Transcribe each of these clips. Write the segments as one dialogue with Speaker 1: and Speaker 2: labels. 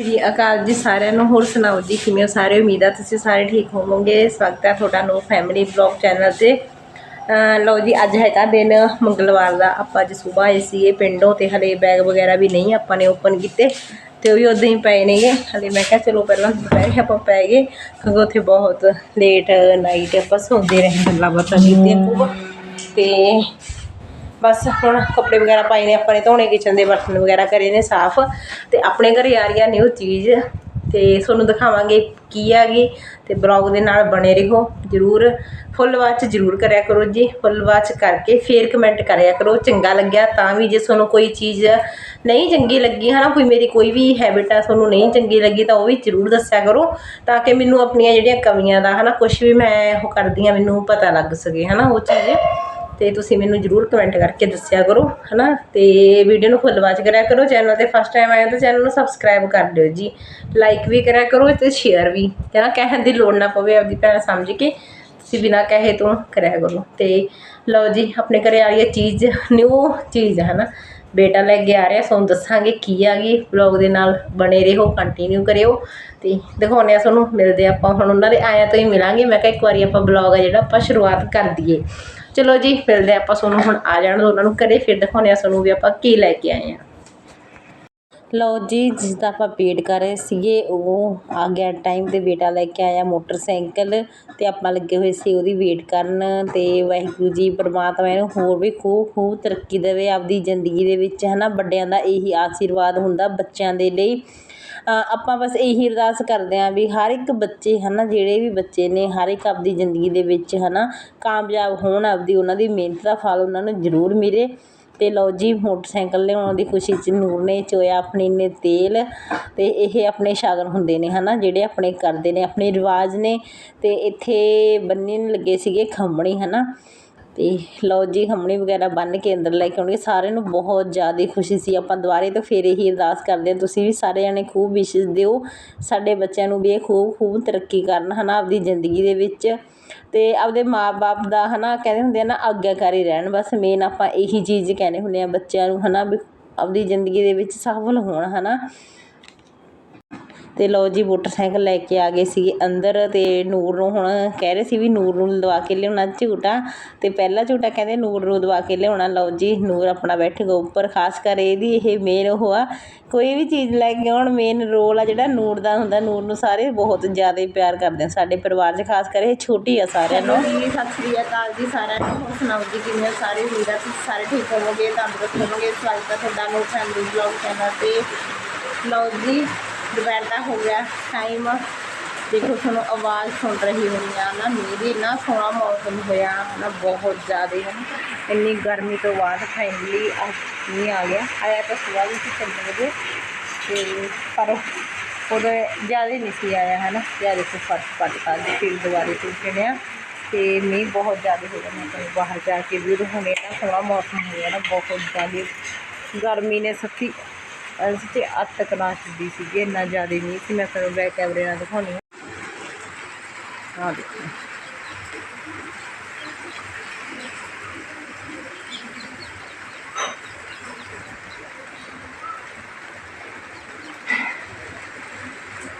Speaker 1: ਸ਼੍ਰੀ ਅਕਾਲ ਜੀ ਸਾਰਿਆਂ ਨੂੰ। ਹੋਰ ਸੁਣਾਓ ਜੀ ਕਿਵੇਂ ਹੋ ਸਾਰੇ? ਉਮੀਦ ਆ ਤੁਸੀਂ ਸਾਰੇ ਠੀਕ ਹੋਵੋਗੇ। ਸਵਾਗਤ ਹੈ ਤੁਹਾਡਾ ਨੋ ਫੈਮਿਲੀ ਬਲੌਗ ਚੈਨਲ ਤੇ। ਲਓ ਜੀ ਅੱਜ ਹੈਗਾ ਦਿਨ ਮੰਗਲਵਾਰ ਦਾ। ਆਪਾਂ ਅੱਜ ਸਵੇਰ ਆਏ ਸੀਗੇ ਪਿੰਡੋਂ ਤੇ ਹਲੇ ਬੈਗ ਵਗੈਰਾ ਵੀ ਨਹੀਂ ਆਪਾਂ ਨੇ ਓਪਨ ਕੀਤੇ ਤੇ ਉਹ ਵੀ ਉਦਾਂ ਹੀ ਪਏ ਨੇਗੇ। ਹਲੇ ਮੈਂ ਕਿਹਾ ਚਲੋ ਪਹਿਲਾਂ ਦੁਪਹਿਰੇ ਆਪਾਂ ਪੈ ਗਏ ਕਿਉਂਕਿ ਉੱਥੇ ਬਹੁਤ ਲੇਟ ਨਾਈਟ ਆਪਾਂ ਸੌਂਦੇ ਰਹੇ ਗੱਲਾਂ ਬਾਤਾਂ ਕੀਤੀਆਂ। ਖੂਬ ਤੇ ਬਸ ਹੁਣ ਕੱਪੜੇ ਵਗੈਰਾ ਪਾਏ ਨੇ, ਆਪਾਂ ਨੇ ਧੋਣੇ ਕਿਚਨ ਦੇ, ਬਰਤਨ ਵਗੈਰਾ ਕਰੇ ਨੇ ਸਾਫ਼ ਤੇ ਆਪਣੇ ਘਰੇ ਆ ਰਹੀ ਆ ਨਿਊ ਚੀਜ਼ ਤੇ ਤੁਹਾਨੂੰ ਦਿਖਾਵਾਂਗੇ ਕੀ ਹੈਗੀ ਤੇ ਬਲੌਗ ਦੇ ਨਾਲ ਬਣੇ ਰਹੋ, ਜਰੂਰ ਫੁੱਲ ਵਾਚ ਜਰੂਰ ਕਰਿਆ ਕਰੋ ਜੀ ਫੁੱਲ ਵਾਚ ਕਰਕੇ ਫੇਰ ਕਮੈਂਟ ਕਰਿਆ ਕਰੋ, ਚੰਗਾ ਲੱਗਿਆ ਤਾਂ ਵੀ ਜੇ ਤੁਹਾਨੂੰ ਕੋਈ ਚੀਜ਼ ਨਹੀਂ ਚੰਗੀ ਲੱਗੀ, ਹਨਾ, ਕੋਈ ਮੇਰੀ ਕੋਈ ਵੀ ਹੈਬਿਟ ਆ ਤੁਹਾਨੂੰ ਨਹੀਂ ਚੰਗੀ ਲੱਗੀ ਤਾਂ ਉਹ ਵੀ ਜਰੂਰ ਦੱਸਿਆ ਕਰੋ ਤਾਂ ਕਿ ਮੈਨੂੰ ਆਪਣੀਆਂ ਜਿਹੜੀਆਂ ਕਮੀਆਂ ਦਾ, ਹਨਾ ਕੁਝ ਵੀ ਮੈਂ ਉਹ ਕਰਦੀ ਆ ਮੈਨੂੰ ਪਤਾ ਲੱਗ ਸਕੇ, ਹਨਾ, ਉਹ ਚੀਜ਼। ਤੇ ਤੁਸੀਂ ਮੈਨੂੰ ਜਰੂਰ ਕਮੈਂਟ ਕਰਕੇ ਦੱਸਿਆ ਕਰੋ, ਹਨਾ? ਤੇ ਵੀਡੀਓ ਨੂੰ ਫੁੱਲ ਵਾਚ ਕਰਿਆ ਕਰੋ ਚੈਨਲ ਤੇ ਫਸਟ ਟਾਈਮ ਆਇਆ ਤਾਂ ਚੈਨਲ ਨੂੰ ਸਬਸਕ੍ਰਾਈਬ ਕਰ ਦਿਓ ਜੀ। ਲਾਈਕ ਵੀ ਕਰਿਆ ਕਰੋ ਤੇ ਸ਼ੇਅਰ ਵੀ ਕਹਿੰਦਾ ਕਹਿਣ ਦੀ ਲੋੜ ਨਾ ਪਵੇ ਆਪਦੀ ਭੈਣ ਸਮਝ ਕੇ, ਤੁਸੀਂ ਬਿਨਾ ਕਹੇ ਤੋਂ ਕਰਿਆ ਕਰੋ। ਤੇ ਲਓ ਜੀ, ਆਪਣੇ ਘਰੇ ਆ ਰਹੀ ਹੈ ਚੀਜ਼ ਨਿਊ ਚੀਜ਼ ਹੈ ਨਾ ਬੇਟਾ ਲੈ ਕੇ ਆ ਰਿਹਾ ਤੁਹਾਨੂੰ ਦੱਸਾਂਗੇ ਕੀ ਆ ਗਈ। ਵਲੌਗ ਦੇ ਨਾਲ ਬਣੇ ਰਹੋ ਕੰਟੀਨਿਊ ਕਰਿਓ। ਤੇ ਦਿਖਾਉਂਦੇ ਆ ਤੁਹਾਨੂੰ, ਮਿਲਦੇ ਆਪਾਂ ਹੁਣ ਉਹਨਾਂ ਦੇ, ਆਇਆ ਤੋਂ ਹੀ ਮਿਲਾਂਗੇ। ਮੈਂ ਕਿਹਾ ਇੱਕ ਵਾਰੀ ਆਪਾਂ ਵਲੌਗ ਆ ਜਿਹੜਾ ਆਪਾਂ ਸ਼ੁਰੂਆਤ ਕਰ ਦਈਏ। ਚਲੋ ਜੀ, ਮਿਲਦੇ ਆਪਾਂ ਤੁਹਾਨੂੰ ਹੁਣ ਆ ਜਾਣ ਦੋ ਉਹਨਾਂ ਨੂੰ, ਘਰੇ ਫਿਰ ਦਿਖਾਉਂਦੇ ਆ ਤੁਹਾਨੂੰ ਵੀ ਆਪਾਂ ਕੀ ਲੈ ਕੇ ਆਏ ਆ ਲਓ ਜੀ, ਜਿਸ ਦਾ ਆਪਾਂ ਵੇਟ ਕਰ ਰਹੇ ਸੀਗੇ, ਉਹ ਆ ਗਿਆ ਟਾਈਮ ਤੇ ਬੇਟਾ ਲੈ ਕੇ ਆਇਆ ਮੋਟਰਸਾਈਕਲ ਤੇ ਆਪਾਂ ਲੱਗੇ ਹੋਏ ਸੀ ਉਹਦੀ ਵੇਟ ਕਰਨ ਤੇ ਵਾਹਿਗੁਰੂ ਜੀ, ਪਰਮਾਤਮਾ ਇਹਨੂੰ ਹੋਰ ਵੀ ਖੂਬ ਖੂਬ ਤਰੱਕੀ ਦੇਵੇ, ਆਪਦੀ ਜ਼ਿੰਦਗੀ ਦੇ ਵਿੱਚ ਹਨਾ ਵੱਡਿਆਂ ਦਾ ਇਹੀ ਆਸ਼ੀਰਵਾਦ ਹੁੰਦਾ ਬੱਚਿਆਂ ਦੇ ਲਈ। ਆਪਾਂ ਬਸ ਇਹੀ ਅਰਦਾਸ ਕਰਦੇ ਹਾਂ ਵੀ ਹਰ ਇੱਕ ਬੱਚੇ ਹੈ ਨਾ ਜਿਹੜੇ ਵੀ ਬੱਚੇ ਨੇ ਹਰ ਇੱਕ ਆਪਦੀ ਜ਼ਿੰਦਗੀ ਦੇ ਵਿੱਚ ਹੈ ਨਾ ਕਾਮਯਾਬ ਹੋਣ ਆਪਦੀ ਉਹਨਾਂ ਦੀ ਮਿਹਨਤ ਦਾ ਫਲ ਉਹਨਾਂ ਨੂੰ ਜ਼ਰੂਰ ਮਿਲੇ। ਅਤੇ ਲਓ ਜੀ, ਮੋਟਰਸਾਈਕਲ ਲਿਆਉਣ ਦੀ ਖੁਸ਼ੀ 'ਚ ਨੂਰ ਨੇ ਚੋਇਆ ਆਪਣੀ ਨੇ ਤੇਲ ਅਤੇ ਇਹ ਆਪਣੇ ਸ਼ਗਨ ਹੁੰਦੇ ਨੇ ਹੈ ਨਾ ਜਿਹੜੇ ਆਪਣੇ ਕਰਦੇ ਨੇ, ਆਪਣੇ ਰਿਵਾਜ ਨੇ। ਅਤੇ ਇੱਥੇ ਬੰਨਣ ਲੱਗੇ ਸੀਗੇ ਖੰਮਣੀ ਨਾ ਤੇ ਲਓ ਜੀ, ਹਮਣੀ ਵਗੈਰਾ ਬੰਨ ਕੇ ਅੰਦਰ ਲੈ ਕੇ ਆਉਣਗੇ। ਸਾਰਿਆਂ ਨੂੰ ਬਹੁਤ ਜ਼ਿਆਦਾ ਖੁਸ਼ੀ ਸੀ। ਆਪਾਂ ਦੁਬਾਰੇ ਤੋਂ ਫੇਰ ਇਹੀ ਅਰਦਾਸ ਕਰਦੇ ਹਾਂ, ਤੁਸੀਂ ਵੀ ਸਾਰੇ ਜਣੇ ਖੂਬ ਵਿਸ਼ੇਸ ਦਿਓ। ਸਾਡੇ ਬੱਚਿਆਂ ਨੂੰ ਵੀ ਇਹ ਖੂਬ ਖੂਬ ਤਰੱਕੀ ਕਰਨ, ਹਨਾ, ਆਪਦੀ ਜ਼ਿੰਦਗੀ ਦੇ ਵਿੱਚ। ਤੇ ਆਪਦੇ ਮਾਪੇ ਦਾ, ਹਨਾ, ਕਹਿੰਦੇ ਹੁੰਦੇ ਆ ਨਾ, ਆਗਿਆਕਾਰੀ ਰਹਿਣ। ਬਸ ਮੇਨ ਆਪਾਂ ਇਹੀ ਚੀਜ਼ ਕਹਿੰਦੇ ਹੁੰਦੇ ਆ ਬੱਚਿਆਂ ਨੂੰ, ਹਨਾ, ਵੀ ਆਪਦੀ ਜ਼ਿੰਦਗੀ ਦੇ ਵਿੱਚ ਸਫਲ ਹੋਣ, ਹਨਾ। ਤੇ ਲਓ ਜੀ ਮੋਟਰਸਾਈਕਲ ਲੈ ਕੇ ਆ ਗਏ ਸੀਗੇ ਅੰਦਰ ਤੇ ਨੂਰ ਨੂੰ ਹੁਣ ਕਹਿ ਰਹੇ ਸੀ ਵੀ ਨੂਰ ਨੂੰ ਲਵਾ ਕੇ ਲਿਆਉਣਾ ਝੂਟਾ ਤੇ ਪਹਿਲਾ ਝੂਟਾ ਕਹਿੰਦੇ ਨੂਰ ਨੂੰ ਦਵਾ ਕੇ ਲਿਆਉਣਾ। ਲਓ ਜੀ ਨੂਰ ਆਪਣਾ ਬੈਠੇਗਾ ਉੱਪਰ, ਖਾਸ ਕਰ ਇਹਦੀ ਇਹ ਮੇਨ ਉਹ ਆ, ਕੋਈ ਵੀ ਚੀਜ਼ ਲੈ ਕੇ ਆਉਣ ਮੇਨ ਰੋਲ ਆ ਜਿਹੜਾ ਨੂਰ ਦਾ ਹੁੰਦਾ। ਨੂਰ ਨੂੰ ਸਾਰੇ ਬਹੁਤ ਜ਼ਿਆਦਾ ਪਿਆਰ ਕਰਦੇ ਆ ਸਾਡੇ ਪਰਿਵਾਰ 'ਚ, ਖਾਸ ਕਰ ਇਹ ਛੋਟੀ ਆ ਸਾਰਿਆਂ ਨੂੰ। ਜੀ, ਸਤਿ ਸ੍ਰੀ ਅਕਾਲ ਜੀ ਸਾਰਿਆਂ ਨੂੰ। ਹੋਰ ਸੁਣਾਓ ਜੀ, ਕਿਵੇਂ ਆ ਸਾਰੇ? ਉਮੀਦ ਆ ਤੁਸੀਂ ਸਾਰੇ ਠੀਕ ਹੋਵੋਗੇ, ਤੰਦਰੁਸਤ ਹੋਵੋਗੇ। ਸਵਾਗਤ ਹੈ ਤੁਹਾਡਾ ਨੂੰ ਫੈਮਿਲੀ ਬਲੌਗ ਚੈਨਲ ਤੇ। ਲਓ ਜੀ ਦੁਪਹਿਰ ਦਾ ਹੋ ਗਿਆ ਟਾਈਮ ਦੇਖੋ, ਤੁਹਾਨੂੰ ਆਵਾਜ਼ ਸੁਣ ਰਹੀ ਹੋਣੀ ਆ ਨਾ, ਮੇਰੀ ਇੰਨਾ ਸੋਹਣਾ ਮੌਸਮ ਹੋਇਆ ਨਾ ਬਹੁਤ ਜ਼ਿਆਦਾ। ਹੈ ਨਾ ਇੰਨੀ ਗਰਮੀ ਤੋਂ ਬਾਅਦ ਫਾਈਨਲੀ ਮੀਂਹ ਆ ਗਿਆ। ਆਇਆ ਤਾਂ ਸੁਬਾਹ ਵੀ ਤਿੰਨ ਵਜੇ, ਤੇ ਪਰ ਉਦੋਂ ਜ਼ਿਆਦਾ ਨਹੀਂ ਸੀ ਆਇਆ ਹੈ ਨਾ ਜ਼ਿਆਦਾ ਦੇਖੋ ਫ਼ਰਕ ਪੱਟ ਕਰ ਫਿਰ ਦੁਬਾਰੇ ਤੋਂ ਆ ਤੇ ਮੀਂਹ ਬਹੁਤ ਜ਼ਿਆਦਾ ਹੋ ਗਿਆ, ਮੈਂ ਬਾਹਰ ਜਾ ਕੇ ਵੀ ਹੁਣ ਇੰਨਾ ਸੋਹਣਾ ਮੌਸਮ ਹੋ ਗਿਆ ਨਾ, ਬਹੁਤ ਜ਼ਿਆਦਾ। ਗਰਮੀ ਨੇ ਸੱਚੀ ਸੱਚੀ ਅੱਤ ਕਲਾ ਛੱਡੀ ਸੀਗੀ, ਇੰਨਾ ਜ਼ਿਆਦਾ ਨਹੀਂ ਸੀ, ਮੈਂ ਤੁਹਾਨੂੰ ਬੈਕ ਕੈਮਰੇ ਨਾਲ ਦਿਖਾਉਣੀ ਆ। ਆਹ ਦੇਖੋ।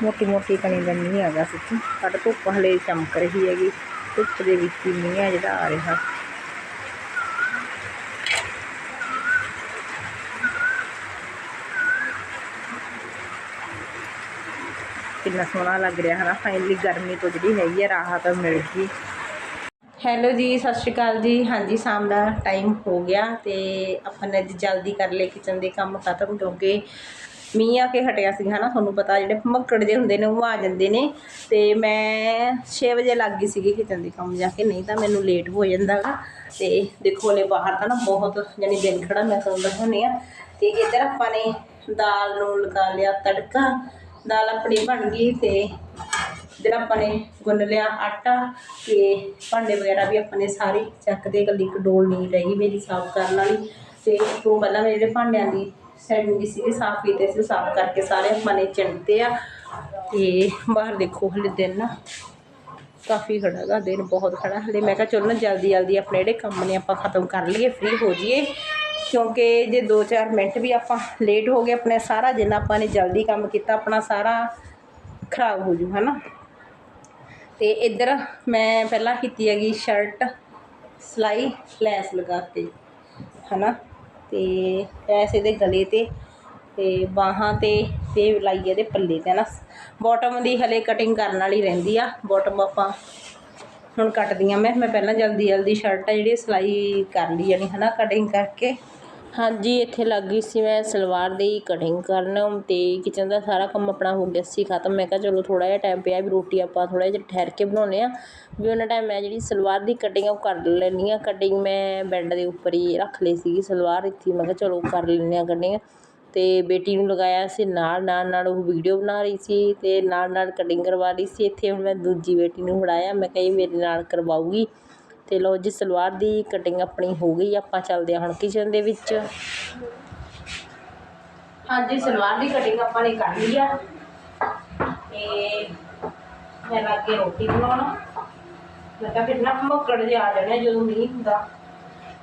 Speaker 1: ਮੋਟੀ ਮੋਟੀ ਕਣੀ ਦਾ ਮੀਂਹ ਹੈਗਾ ਸੱਚੀ ਸਾਡੇ ਧੁੱਪ ਹਲੇ ਚਮਕ ਰਹੀ ਹੈਗੀ। ਧੁੱਪ ਦੇ ਵਿੱਚ ਹੀ ਮੀਂਹ ਹੈ ਜਿਹੜਾ ਆ ਰਿਹਾ। ਕਿੰਨਾ ਸੋਹਣਾ ਲੱਗ ਰਿਹਾ ਹੈ ਨਾ ਫਾਈਨਲੀ ਗਰਮੀ ਤੋਂ ਜਿਹੜੀ ਹੈਗੀ ਆ, ਰਾਹਤ ਮਿਲ ਗਈ। ਹੈਲੋ ਜੀ, ਸਤਿ ਸ਼੍ਰੀ ਅਕਾਲ ਜੀ। ਹਾਂਜੀ, ਸ਼ਾਮ ਦਾ ਟਾਈਮ ਹੋ ਗਿਆ ਤੇ ਆਪਾਂ ਨੇ ਅੱਜ ਜਲਦੀ ਕਰ ਲਏ ਕਿਚਨ ਦੇ ਕੰਮ ਖਤਮ ਕਿਉਂਕਿ ਮੀਂਹ ਆ ਕੇ ਹਟਿਆ ਸੀ ਹਨਾ, ਤੁਹਾਨੂੰ ਪਤਾ ਜਿਹੜੇ ਮੱਕੜ ਦੇ ਹੁੰਦੇ ਨੇ, ਉਹ ਆ ਜਾਂਦੇ ਨੇ। ਤੇ ਮੈਂ 6 ਵਜੇ ਲੱਗ ਗਈ ਸੀਗੀ ਕਿਚਨ ਦੇ ਕੰਮ ਜਾ ਕੇ, ਨਹੀਂ ਤਾਂ ਮੈਨੂੰ ਲੇਟ ਹੋ ਜਾਂਦਾ ਗਾ। ਤੇ ਦੇਖੋ ਨੇ ਬਾਹਰ ਤਾਂ ਨਾ ਬਹੁਤ ਯਾਨੀ ਦਿਨ ਖੜਾ ਮੈਂ ਤੁਹਾਨੂੰ ਦਿਖਾਉਂਦੀ ਆ। ਤੇ ਇੱਧਰ ਆਪਾਂ ਨੇ ਦਾਲ ਨੂੰ ਲਗਾ ਲਿਆ, ਤੜਕਾ ਦਾਲ ਆਪਣੀ ਬਣ ਗਈ ਤੇ ਜਿਹੜਾ ਆਪਾਂ ਨੇ ਗੁੰਨ ਲਿਆ ਆਟਾ ਤੇ ਭਾਂਡੇ ਵਗੈਰਾ ਵੀ ਆਪਾਂ ਨੇ ਸਾਰੇ ਚੱਕਦੇ ਇਕੱਲੀ ਇੱਕ ਡੋਲ ਨਹੀਂ ਰਹੀ ਮੇਰੀ ਸਾਫ਼ ਕਰਨ ਵਾਲੀ ਤੇ ਤੋਂ ਪਹਿਲਾਂ ਮੇਰੇ ਜਿਹੜੇ ਭਾਂਡਿਆਂ ਦੀ ਸੈਟਿੰਗ ਸੀਗੀ ਸਾਫ਼ ਕੀਤੇ ਸੀ, ਉਹ ਸਾਫ਼ ਕਰਕੇ ਸਾਰੇ ਆਪਾਂ ਨੇ ਚਿੰਤੇ ਆ ਤੇ ਬਾਹਰ ਦੇਖੋ ਹਲੇ ਦਿਨ ਨਾ ਕਾਫੀ ਖੜਾ ਗਾ, ਦਿਨ ਬਹੁਤ ਖੜਾ। ਹਲੇ ਮੈਂ ਕਿਹਾ ਚਲੋ ਨਾ ਜਲਦੀ ਜਲਦੀ ਆਪਣੇ ਜਿਹੜੇ ਕੰਮ ਨੇ ਆਪਾਂ ਖਤਮ ਕਰ ਲਈਏ ਫ੍ਰੀ ਹੋ ਜਾਈਏ। ਕਿਉਂਕਿ ਜੇ 2-4 ਮਿੰਟ ਵੀ ਆਪਾਂ ਲੇਟ ਹੋ ਗਏ, ਆਪਣੇ ਸਾਰਾ ਜਿੰਨਾ ਆਪਾਂ ਨੇ ਜਲਦੀ ਕੰਮ ਕੀਤਾ, ਆਪਣਾ ਸਾਰਾ ਖਰਾਬ ਹੋ ਜੂ, ਹਨਾ? ਤੇ ਇੱਧਰ ਮੈਂ ਪਹਿਲਾਂ ਕੀਤੀ ਹੈਗੀ ਸ਼ਰਟ ਸਿਲਾਈ, ਲੈਸ ਲਗਾ ਕੇ ਹਨਾ? ਤੇ ਲੈਸ ਇਹਦੇ ਗਲੇ ਤੇ ਤੇ ਬਾਹਾਂ ਤੇ ਤੇ ਲਾਈ ਇਹਦੇ ਪੱਲੇ ਤੇ ਨਾ ਬਾਟਮ ਦੀ ਹਲੇ ਕਟਿੰਗ ਕਰਨ ਵਾਲੀ ਰਹਿੰਦੀ ਆ ਬਾਟਮ ਆਪਾਂ ਹੁਣ ਕੱਟਦੀ ਕੱਟਦੀਆਂ ਮੈਂ। ਮੈਂ ਪਹਿਲਾਂ ਜਲਦੀ ਜਲਦੀ ਸ਼ਰਟ ਆ ਜਿਹੜੀ, ਸਿਲਾਈ ਕਰ ਲਈ ਜਾਣੀ, ਹਨਾ? ਕਟਿੰਗ ਕਰਕੇ। ਹਾਂਜੀ, ਇੱਥੇ ਲੱਗ ਗਈ ਸੀ ਮੈਂ ਸਲਵਾਰ ਦੀ ਕਟਿੰਗ ਕਰਨ ਅਤੇ ਕਿਚਨ ਦਾ ਸਾਰਾ ਕੰਮ ਆਪਣਾ ਹੋ ਗਿਆ ਸੀ, ਖਤਮ। ਮੈਂ ਕਿਹਾ ਚਲੋ ਥੋੜ੍ਹਾ ਜਿਹਾ ਟਾਈਮ ਪਿਆ ਵੀ ਰੋਟੀ ਆਪਾਂ ਥੋੜ੍ਹਾ ਜਿਹਾ ਠਹਿਰ ਕੇ ਬਣਾਉਂਦੇ ਹਾਂ। ਵੀ ਉਹਨਾਂ ਟਾਈਮ ਮੈਂ ਜਿਹੜੀ ਸਲਵਾਰ ਦੀ ਕਟਿੰਗ ਉਹ ਕਰ ਲੈਂਦੀ ਹਾਂ। ਕਟਿੰਗ ਮੈਂ ਬੈੱਡ ਦੇ ਉੱਪਰ ਹੀ ਰੱਖ ਲਈ ਸੀਗੀ ਸਲਵਾਰ ਇੱਥੇ। ਮੈਂ ਕਿਹਾ ਚਲੋ ਕਰ ਲੈਂਦੇ ਹਾਂ ਕਟਿੰਗ ਅਤੇ ਬੇਟੀ ਨੂੰ ਲਗਾਇਆ ਸੀ ਨਾਲ ਨਾਲ ਨਾਲ ਉਹ ਵੀਡੀਓ ਬਣਾ ਰਹੀ ਸੀ ਅਤੇ ਨਾਲ ਨਾਲ ਕਟਿੰਗ ਕਰਵਾ ਰਹੀ ਸੀ। ਇੱਥੇ ਹੁਣ ਮੈਂ ਦੂਜੀ ਬੇਟੀ ਨੂੰ ਫੜਾਇਆ। ਮੈਂ ਕਿਹਾ ਇਹ ਮੇਰੇ ਨਾਲ ਕਰਵਾਊਗੀ। ਤੇ ਲਓ ਜੀ ਸਲਵਾਰ ਦੀ ਕਟਿੰਗ ਆਪਣੀ ਹੋ ਗਈ, ਆਪਾਂ ਚੱਲਦੇ ਹਾਂ ਹੁਣ ਕਿਚਨ ਦੇ ਵਿੱਚ। ਹਾਂਜੀ, ਸਲਵਾਰ ਦੀ ਕਟਿੰਗ ਆਪਾਂ ਨੇ ਕਰ ਲਈ ਆ। ਤੇ ਮੈਂ ਲੱਗ ਰੋਟੀ ਬਣਾਉਣਾ। ਮੈਂ ਕਿਹਾ ਫਿਰ ਨਾ ਮੱਕੜ ਜਿਹਾ ਆ ਜਾਣਾ ਜਦੋਂ ਮੀਂਹ ਹੁੰਦਾ।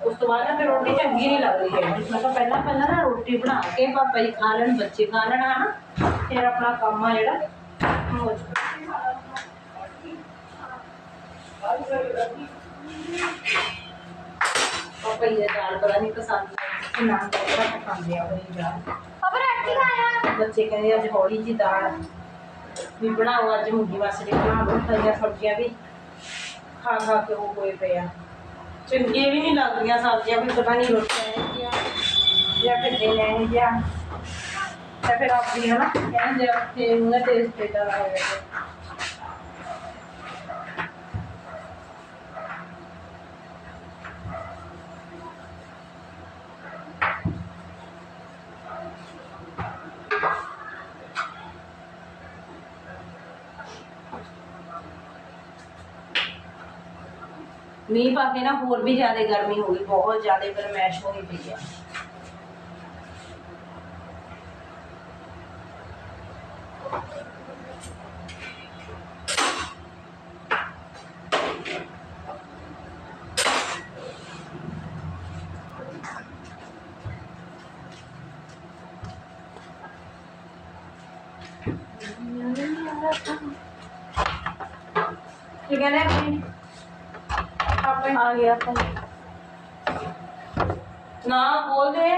Speaker 1: ਉਸ ਤੋਂ ਬਾਅਦ ਨਾ ਫਿਰ ਰੋਟੀ ਚੰਗੀ ਨਹੀਂ ਲੱਗਦੀ ਹੈ ਮੈਂ ਕਿਹਾ ਪਹਿਲਾਂ ਪਹਿਲਾਂ ਨਾ ਰੋਟੀ ਬਣਾ ਕੇ ਪਾਪਾ ਜੀ ਖਾ ਲੈਣ, ਬੱਚੇ ਖਾ ਲੈਣ, ਹਨਾ? ਫਿਰ ਆਪਣਾ ਕੰਮ ਆ ਜਿਹੜਾ। ਹੋ ਜਾਊਗਾ ਪਾਪਾ ਜੀ ਦਾ ਦਾਲ ਪਤਾ ਨਹੀਂ ਪਸੰਦ ਕਿ ਨਾ ਬਹੁਤ ਖਾਂਦੇ ਆ ਉਹ ਦਾਲ।
Speaker 2: ਖਬਰ ਅੱਟੀ ਖਾਇਆ?
Speaker 1: ਬੱਚੇ ਕਹਿੰਦੇ ਅੱਜ ਹੌਲੀ ਜੀ ਦਾਲ। ਵੀ ਬਣਾਓ ਅੱਜ ਮੁੰਗੀ ਵਾਸਤੇ ਬਣਾ ਲਓ ਹਰੀਆਂ ਸਬਜ਼ੀਆਂ ਵੀ। ਖਾ ਖਾ ਕੇ ਉਹ ਹੋਏ ਪਏ ਆ। ਚੰਗੀਆਂ ਵੀ ਨਹੀਂ ਲੱਗਦੀਆਂ ਸਬਜ਼ੀਆਂ ਵੀ ਪਤਾ ਨਹੀਂ ਰੋਟੀਆਂ ਨੇ ਜਾਂ ਫਿਰ ਦੇ ਨੇ ਜਾਂ ਤਾਂ ਫਿਰ ਆਪ ਵੀ ਹਨਾ ਕਹਿੰਦੇ ਕਿ ਉਹਨਾਂ ਟੇਸਟ ਤੇ ਦਾ ਹੋਵੇ ਮੀਂਹ ਪਾ ਕੇ ਨਾ ਹੋਰ ਵੀ ਜ਼ਿਆਦਾ ਗਰਮੀ ਹੋ ਗਈ, ਬਹੁਤ ਜ਼ਿਆਦਾ ਗਰਮੈਸ਼ ਹੋਈ ਪਈ ਆ। ਕੀ ਕਹਿੰਦੇ ਆਪਣੀ ਆਪੇ
Speaker 2: ਆ ਗਿਆ ਆਪਾਂ
Speaker 1: ਨਾ ਬੋਲ ਦੇ।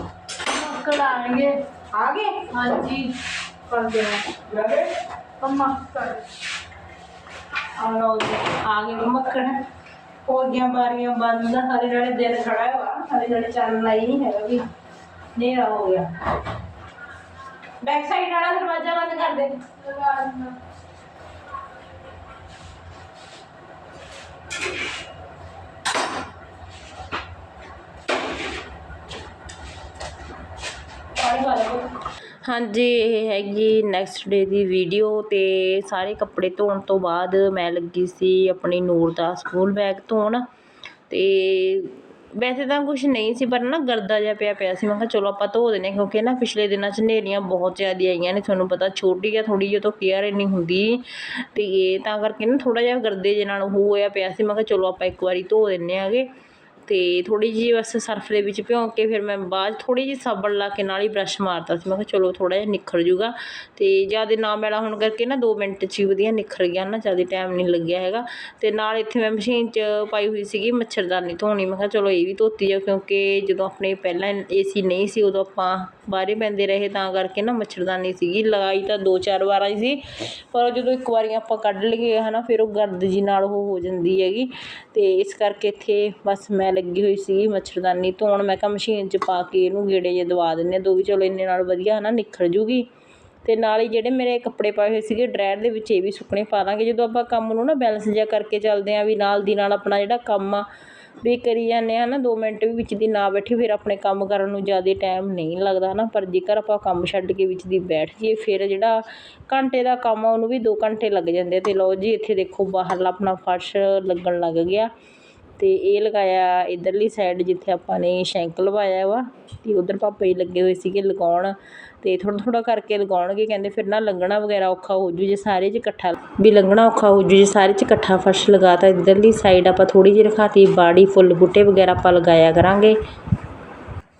Speaker 2: ਮੱਕੜ ਆਣਗੇ।
Speaker 1: ਆ ਗਏ?
Speaker 2: ਹਾਂਜੀ।
Speaker 1: ਕਰ ਦੇ। ਲਗੇ
Speaker 2: ਪੰਮਾ ਕਰ
Speaker 1: ਆ ਲੋ ਆ ਗਏ ਮੱਕੜ। ਹੋ ਗਿਆ ਬਾਰੀਆਂ ਬੰਦ ਹਰੇ ਜਿਹੜੇ ਦਿਨ ਖੜਾ ਹੈ ਹਰੇ ਜਿਹੜੇ ਚੱਲ ਲਾਈ ਨਹੀਂ ਹੈਗਾ ਵੀ। ਨੇਰਾ ਹੋ ਗਿਆ। ਬੈਕ ਸਾਈਡ ਵਾਲਾ ਦਰਵਾਜ਼ਾ ਬੰਦ ਕਰ ਦੇ। ਪਾਣੀ ਪਾ ਹਾਂਜੀ, ਇਹ ਹੈਗੀ ਨੈਕਸਟ ਡੇ ਦੀ ਵੀਡੀਓ ਤੇ ਸਾਰੇ ਕੱਪੜੇ ਧੋਣ ਤੋਂ ਬਾਅਦ ਮੈਂ ਲੱਗੀ ਸੀ ਆਪਣੀ ਨੂਰ ਦਾ ਸਕੂਲ ਬੈਗ ਧੋਣ ਤੇ ਵੈਸੇ ਤਾਂ ਕੁਝ ਨਹੀਂ ਸੀ, ਪਰ ਨਾ ਗਰਦਾ ਜਿਹਾ ਪਿਆ ਪਿਆ ਸੀ। ਮੈਂ ਕਿਹਾ ਚਲੋ ਆਪਾਂ ਧੋ ਦਿੰਦੇ ਹਾਂ, ਕਿਉਂਕਿ ਨਾ ਪਿਛਲੇ ਦਿਨਾਂ 'ਚ ਹਨੇਰੀਆਂ ਬਹੁਤ ਜ਼ਿਆਦਾ ਆਈਆਂ ਨੇ, ਤੁਹਾਨੂੰ ਪਤਾ ਛੋਟੀ ਆ ਥੋੜੀ ਜਿਹੀ ਤੋਂ ਕੇਅਰ ਇੰਨੀ ਹੁੰਦੀ। ਤੇ ਇਹ ਤਾਂ ਕਰਕੇ ਨਾ ਥੋੜਾ ਜਿਹਾ ਗਰਦੇ ਜਿਹੇ ਨਾਲ ਉਹ ਹੋਇਆ ਪਿਆ ਸੀ। ਮੈਂ ਕਿਹਾ ਚਲੋ ਆਪਾਂ ਇੱਕ ਵਾਰੀ ਧੋ ਦਿੰਨੇ ਆਗੇ ਤੇ ਥੋੜੀ ਜਿਹੀ ਬਸ ਸਰਫ ਦੇ ਵਿੱਚ ਭਿਉਂ ਕੇ ਫਿਰ ਮੈਂ ਬਾਅਦ ਥੋੜੀ ਜਿਹੀ ਸਾਬਣ ਲਾ ਕੇ ਨਾਲ ਹੀ ਬ੍ਰਸ਼ ਮਾਰਤਾ ਸੀ। ਮੈਂ ਕਿਹਾ ਚਲੋ ਥੋੜਾ ਜਿਹਾ ਨਿਖਰ ਜੂਗਾ। ਤੇ ਜ਼ਿਆਦਾ ਨਾ ਮੈਲਾ ਹੋਣ ਕਰਕੇ ਨਾ 2 ਮਿੰਟ 'ਚ ਹੀ ਵਧੀਆ ਨਿਖਰ ਗਿਆ ਨਾ, ਜ਼ਿਆਦਾ ਟਾਈਮ ਨਹੀਂ ਲੱਗਿਆ ਹੈਗਾ। ਤੇ ਨਾਲ ਇੱਥੇ ਮੈਂ ਮਸ਼ੀਨ 'ਚ ਪਾਈ ਹੋਈ ਸੀਗੀ ਮੱਛਰਦਾਨੀ ਧੋਣੀ। ਮੈਂ ਕਿਹਾ ਚਲੋ ਇਹ ਵੀ ਧੋਤੀ ਜਾ ਕਿਉਂਕਿ ਜਦੋਂ ਆਪਣੇ ਪਹਿਲਾਂ ਏਸੀ ਨਹੀਂ ਸੀ ਉਦੋਂ ਆਪਾਂ ਬਾਹਰੇ ਪੈਂਦੇ ਰਹੇ ਤਾਂ ਕਰਕੇ ਨਾ ਮੱਛਰਦਾਨੀ ਸੀਗੀ। ਲਗਾਈ ਤਾਂ ਦੋ ਚਾਰ ਵਾਰਾਂ ਹੀ ਸੀ। ਪਰ ਜਦੋਂ ਇੱਕ ਵਾਰੀ ਆਪਾਂ ਕੱਢ ਲਈਏ ਹੈ ਨਾ ਫਿਰ ਉਹ ਗਰਦ ਜੀ ਨਾਲ ਉਹ ਹੋ ਜਾਂਦੀ ਹੈਗੀ। ਅਤੇ ਇਸ ਕਰਕੇ ਇੱਥੇ ਬਸ ਮੈਂ ਲੱਗੀ ਹੋਈ ਸੀ ਮੱਛਰਦਾਨੀ ਧੋਣ। ਮੈਂ ਕਿਹਾ ਮਸ਼ੀਨ 'ਚ ਪਾ ਕੇ ਇਹਨੂੰ ਗੇੜੇ ਜਿਹੇ ਦਵਾ ਦਿੰਦੇ ਹਾਂ। ਦੋ ਵੀ ਚਲੋ ਇੰਨੇ ਨਾਲ ਵਧੀਆ ਹੈ ਨਾ ਨਿਖਰ ਜੂਗੀ। ਅਤੇ ਨਾਲ ਹੀ ਜਿਹੜੇ ਮੇਰੇ ਕੱਪੜੇ ਪਾਏ ਹੋਏ ਸੀਗੇ ਡਰੈਰ ਦੇ ਵਿੱਚ ਇਹ ਵੀ ਸੁੱਕਣੇ ਪਾ ਦਾਂਗੇ। ਜਦੋਂ ਆਪਾਂ ਕੰਮ ਨੂੰ ਨਾ ਬੈਲੈਂਸ ਜਿਹਾ ਕਰਕੇ ਚੱਲਦੇ ਹਾਂ ਵੀ ਨਾਲ ਦੀ ਨਾਲ ਆਪਣਾ ਜਿਹੜਾ ਕੰਮ ਆ ਵੀ ਕਰੀ ਜਾਂਦੇ ਹਾਂ ਨਾ ਦੋ ਮਿੰਟ ਵੀ ਵਿੱਚ ਦੀ ਨਾ ਬੈਠੀ, ਫਿਰ ਆਪਣੇ ਕੰਮ ਕਰਨ ਨੂੰ ਜ਼ਿਆਦਾ ਟਾਈਮ ਨਹੀਂ ਲੱਗਦਾ ਹੈ ਨਾ ਪਰ ਜੇਕਰ ਆਪਾਂ ਕੰਮ ਛੱਡ ਕੇ ਵਿੱਚ ਦੀ ਬੈਠ ਜਾਈਏ, ਫਿਰ ਜਿਹੜਾ ਘੰਟੇ ਦਾ ਕੰਮ ਆ, ਉਹਨੂੰ ਵੀ ਦੋ ਘੰਟੇ ਲੱਗ ਜਾਂਦੇ ਆ। ਤੇ ਲਓ ਜੀ, ਇੱਥੇ ਦੇਖੋ ਬਾਹਰਲਾ ਆਪਣਾ ਫਰਸ਼ ਲੱਗਣ ਲੱਗ ਗਿਆ। ਤੇ ਇਹ ਲਗਾਇਆ ਇਧਰਲੀ ਸਾਈਡ ਜਿੱਥੇ ਆਪਾਂ ਨੇ ਸ਼ੈਂਕ ਲਵਾਇਆ ਵਾ, ਤੇ ਉਧਰ ਪਾਪਾ ਜੀ ਲੱਗੇ ਹੋਏ ਸੀਗੇ ਲਗਾਉਣ, ਤੇ ਥੋੜਾ ਥੋੜਾ ਕਰਕੇ ਲਗਾਉਣਗੇ, ਕਹਿੰਦੇ ਫਿਰ ਨਾ ਲੰਘਣਾ ਵਗੈਰਾ ਔਖਾ ਹੋ ਜੂ ਜੇ ਸਾਰੇ 'ਚ ਇਕੱਠਾ, ਵੀ ਲੰਘਣਾ ਔਖਾ ਹੋ ਜੂ ਜੇ ਸਾਰੇ 'ਚ ਇਕੱਠਾ ਫਰਸ਼ ਲਗਾਤਾ ਇਧਰਲੀ ਸਾਈਡ ਆਪਾਂ ਥੋੜੀ ਜਿਹੀ ਰਖਾਤੀ, ਬਾੜੀ ਫੁੱਲ ਬੂਟੇ ਵਗੈਰਾ ਆਪਾਂ ਲਗਾਇਆ ਕਰਾਂਗੇ।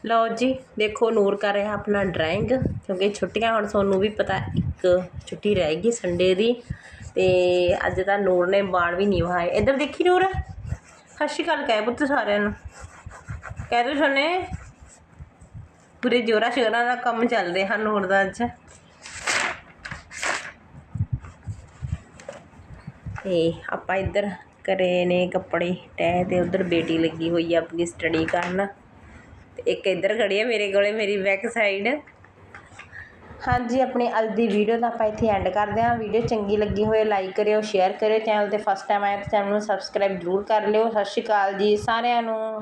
Speaker 1: ਲਓ ਜੀ, ਦੇਖੋ ਨੂਰ ਕਰ ਰਿਹਾ ਆਪਣਾ ਡਰਾਇੰਗ ਕਿਉਂਕਿ ਛੁੱਟੀਆਂ ਹੁਣ ਤੁਹਾਨੂੰ ਵੀ ਪਤਾ ਇੱਕ ਛੁੱਟੀ ਰਹਿ ਗਈ ਸੰਡੇ ਦੀ, ਤੇ ਅੱਜ ਤਾਂ ਨੂਰ ਨੇ ਬਾਣ ਵੀ ਨਹੀਂ ਵਹਾਏ। ਇੱਧਰ ਦੇਖੀ ਨੂਰ? ਸਤਿ ਸ਼੍ਰੀ ਅਕਾਲ ਕਹਿ ਪੁੱਤ ਸਾਰਿਆਂ ਨੂੰ। ਕਹਿ ਦੋ ਸੋਨੇ ਪੂਰੇ ਜੋਰਾ ਸ਼ੋਰਾ ਦਾ ਕੰਮ ਚੱਲ ਰਿਹਾ ਨੂਰ ਦਾ ਅੱਜ। ਤੇ ਆਪਾਂ ਇੱਧਰ ਕਰੇ ਨੇ ਕੱਪੜੇ ਤੈਅ ਤੇ ਉਧਰ ਬੇਟੀ ਲੱਗੀ ਹੋਈ ਆ ਆਪਣੀ ਸਟੱਡੀ ਕਰਨ। ਤੇ ਇੱਕ ਇੱਧਰ ਖੜੀ ਆ ਮੇਰੇ ਕੋਲੇ, ਮੇਰੀ ਬੈਕ ਸਾਈਡ ਹਾਂਜੀ, ਆਪਣੀ ਅੱਜ ਦੀ ਵੀਡੀਓ ਦਾ ਆਪਾਂ ਇੱਥੇ ਐਂਡ ਕਰਦੇ ਹਾਂ। ਵੀਡੀਓ ਚੰਗੀ ਲੱਗੀ ਹੋਏ ਲਾਈਕ ਕਰਿਓ ਸ਼ੇਅਰ ਕਰਿਓ। ਚੈਨਲ ਤੇ ਫਸਟ ਟਾਈਮ ਆਇਆ ਤਾਂ ਚੈਨਲ ਨੂੰ ਸਬਸਕ੍ਰਾਈਬ ਜ਼ਰੂਰ ਕਰ ਲਿਓ। ਸਤਿ ਸ਼੍ਰੀ ਅਕਾਲ ਜੀ ਸਾਰਿਆਂ ਨੂੰ।